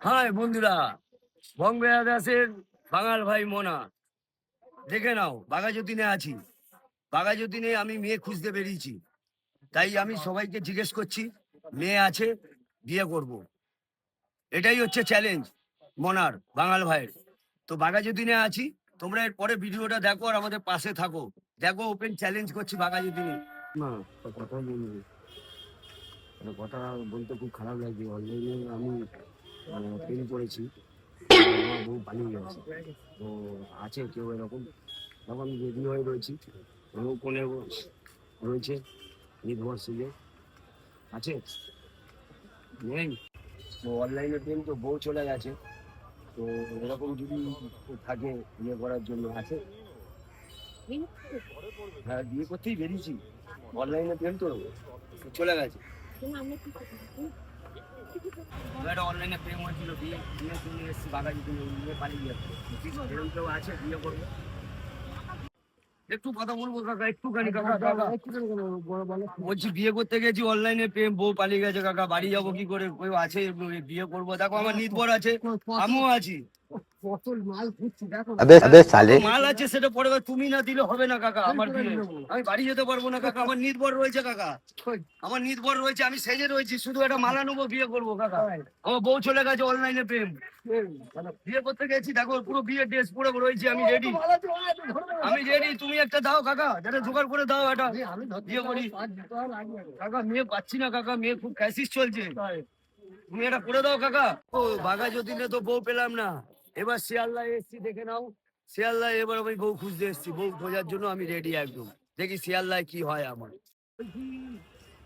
High বন্ধুরা বঙ্গে দাসের বাঙাল ভাই মোনা। দেখে নাও, বাঘাযতীনে আছি। বাঘাযতীনে আমি মেয়ে খুঁজতে বেরিয়েছি। তাই আমি সবাইকে জিজ্ঞেস করছি, মেয়ে আছে, বিয়ে করব। এটাই হচ্ছে চ্যালেঞ্জ মনার, বাঙাল ভাইয়ের। তো বাঘাযতীনে আছি, তোমরা এর পরে ভিডিওটা দেখো আর আমাদের পাশে থাকো। দেখো ওপেন চ্যালেঞ্জ করছি বাঘাযতীনে। না কথা বলব মানে কথা বলতে খুব খারাপ লাগছে। অলরেডি আমি প্রেম করেছি। আমার বউ পালিয়ে গেছে। তো আছে কেউ এরকম? তখন রেডি হয়ে রয়েছি। বউ কোনে রয়েছে নির্ভর সিলে আছে? নেই? তো অনলাইনে প্রেম তো বউ চলে গেছে। তো এরকম যদি থাকে বিয়ে করার জন্য, আছে? হ্যাঁ বিয়ে করতেই বেরিয়েছি। অনলাইনে চলে গেছে। একটু কথা বলব কাকা একটুখানি বলছি বিয়ে করতে গেছি অনলাইনে প্রেম বউ পালিয়ে গেছে কাকা বাড়ি যাব কি করে? কেউ আছে বিয়ে করব। দেখো আমার নির্ভর আছে আমিও আছি। মাল আছে সেটা পরে তুমি না দিলে হবে না কাকা আমার আমি বাড়ি যেতে পারব না কাকা আমার নির্ভর রয়েছে কাকা। আমার নির্ভর রয়েছে আমি সেজে রয়েছি শুধু একটা মালা নেব বিয়ে করব কাকা। আমার বউ চলে গেছে অনলাইনে প্রেম। বিয়ে করতে গেছি দেখো পুরো বিয়ে ড্রেস পুরো রয়েছে আমি রেডি আমি রেডি তুমি একটা দাও কাকা যেটা জোগাড় করে দাও এটা। বিয়ে করি। কাকা মেয়ে পাচ্ছি না কাকা মেয়ে খুব ক্যাসিস চলছে। তুমি এটা করে দাও কাকা। ও বাঘা যদিনে তো বউ পেলাম না। এবার শিয়ালদা এসছি দেখে নাও শিয়ালদা এবার আমি বউ খুঁজতে এসছি বউ খোঁজার জন্য আমি রেডি একদম দেখি শিয়ালদায় কি হয় আমার বলছি,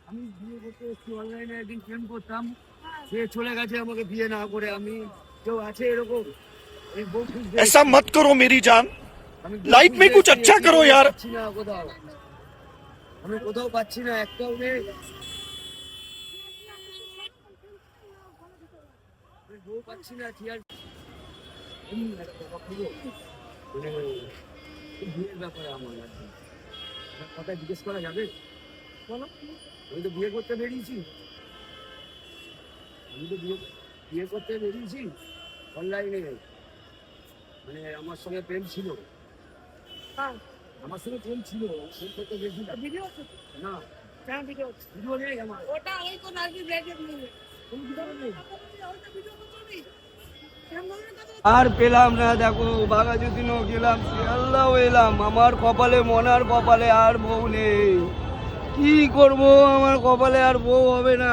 আমি বিয়ে করতে এসছি অনলাইনে একদিন প্রেম করতাম সে চলে গেছে আমাকে বিয়ে না করে আমি কেউ আছে এরকম এই বউ খুঁজতে ऐसा এসছি। मत करो मेरी जान আমি লাইফ में कुछ খুঁজতে अच्छा এসছি, करो আমি यार। পাচ্ছি না কোথাও আমি কোথাও পাচ্ছি না একটাও নেই আমি বউ পাচ্ছি না কি আর এমনি একটা কথা বলব? মানে বিয়ের ব্যাপারে আমার। একটা কথা জিজ্ঞেস করা যাবে বলো আমি তো বিয়ে করতে বেরিয়েছি আমি তো বিয়ে বিয়ে করতে বেরিয়েছি অনলাইনে মানে আমার সঙ্গে প্রেম ছিল আমার সঙ্গে প্রেম ছিল প্রেম করতে গেছিলাম ভিডিও না হ্যাঁ ভিডিও ভিডিও নেই আমার ওটা ওই কোন আর কি রেডি নেই কোনো ভিডিও নেই ভিডিও করতে কেমন কথা আর পেলাম না, দেখো বাঘা যদি গেলাম আল্লাহ এলাম, আমার কপালে মনার কপালে আর বউ নেই। কি করব? আমার কপালে আর বউ হবে না।